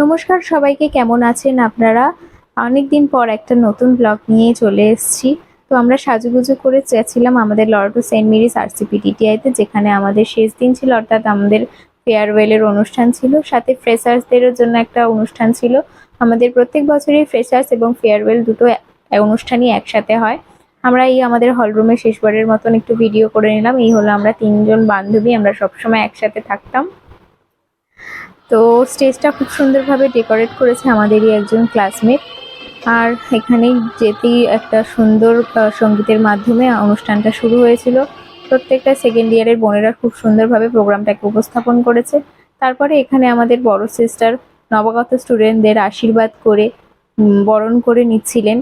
নমস্কার, সবাইকে কেমন আছেন আপনারা? অনেকদিন পর একটা নতুন ব্লগ নিয়ে চলে এসেছি। তো আমরা সাজুগুজু করে চেয়েছিলাম আমাদের লর্ড সেন্ট মেরিস আরসিপিটিটিআইতে যেখানে আমাদের শেষ দিন ছিল, অর্থাৎ আমাদের ফেয়ারওয়েলের অনুষ্ঠান ছিল। সাথে ফ্রেশার্সদেরও জন্য একটা অনুষ্ঠান ছিল। আমাদের প্রত্যেক বছরই ফ্রেশার্স এবং ফেয়ারওয়েল দুটো অনুষ্ঠানই একসাথে হয়। আমরা এই আমাদের হলরুমে শেষবারের মতন একটু ভিডিও করে নিলাম। এই হলো আমরা তিনজন বান্ধবী, আমরা সবসময় একসাথে থাকতাম। তো স্টেজটা খুব সুন্দরভাবে ডেকোরেট করেছে আমাদেরই একজন ক্লাসমেট। আর এখানেই যেতেই একটা সুন্দর সঙ্গীতের মাধ্যমে অনুষ্ঠানটা শুরু হয়েছিল। প্রত্যেকটা সেকেন্ড ইয়ারের বোনেরা খুব সুন্দরভাবে প্রোগ্রামটাকে উপস্থাপন করেছে। তারপরে এখানে আমাদের বড় সিস্টার নবাগত স্টুডেন্টদের আশীর্বাদ করে বরণ করে নিচ্ছিলেন।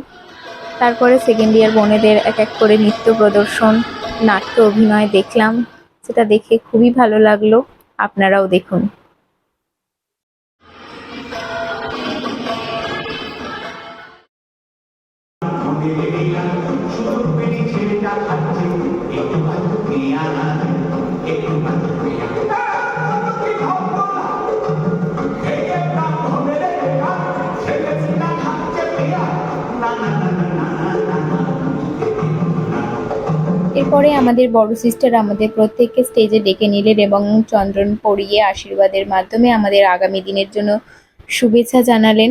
তারপরে সেকেন্ড ইয়ার বোনেদের এক এক করে নৃত্য প্রদর্শন, নাট্য অভিনয় দেখলাম। সেটা দেখে খুবই ভালো লাগল। আপনারাও দেখুন। এরপরে আমাদের বড় সিস্টার আমাদের প্রত্যেককে স্টেজে ডেকে নিলেন এবং চন্দ্রন পরিয়ে আশীর্বাদের মাধ্যমে আমাদের আগামী দিনের জন্য শুভেচ্ছা জানালেন।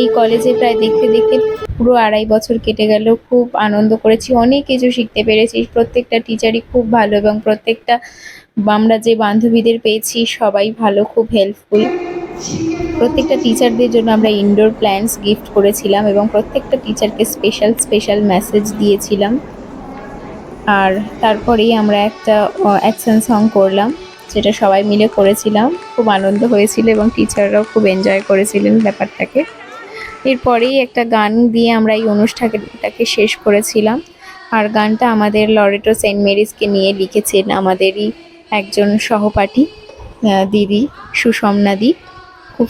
এই কলেজে প্রায় দেখতে দেখতে পুরো আড়াই বছর কেটে গেল। খুব আনন্দ করেছি, অনেক কিছু শিখতে পেরেছি। প্রত্যেকটা টিচারই খুব ভালো এবং প্রত্যেকটা আমরা যে বান্ধবীদের পেয়েছি, সবাই ভালো, খুব হেল্পফুল প্রত্যেকটা টিচারদের জন্য আমরা ইনডোর প্ল্যান্টস গিফট করেছিলাম এবং প্রত্যেকটা টিচারকে স্পেশাল স্পেশাল মেসেজ দিয়েছিলাম। আর তারপরেই আমরা একটা অ্যাকশন সং করলাম। যেটা সবাই মিলে করেছিলাম। খুব আনন্দ হয়েছিল এবং টিচাররাও খুব এনজয় করেছিলেন ব্যাপারটাকে। এরপরেই একটা গান দিয়ে আমরা এই অনুষ্ঠানটাকে শেষ করেছিলাম। আর গানটা আমাদের লরেটো সেন্ট মেরিজকে নিয়ে লিখেছেন আমাদেরই একজন সহপাঠী দিদি সুষমনা দি। খুব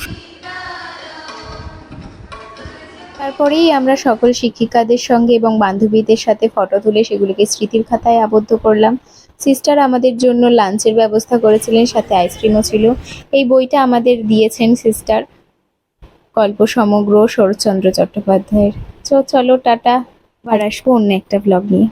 তারপরেই আমরা সকল শিক্ষিকাদের সঙ্গে এবং বান্ধবীদের সাথে ফটো তুলে সেগুলিকে স্মৃতির খাতায় আবদ্ধ করলাম। সিস্টার আমাদের জন্য লাঞ্চের ব্যবস্থা করেছিলেন, সাথে আইসক্রিমও ছিল। এই বইটা আমাদের দিয়েছেন সিস্টার গল্প সমগ্র শরৎচন্দ্র চট্টোপাধ্যায়ের। চলো, টাটা। আর আসব অন্য একটা ব্লগ নিয়ে।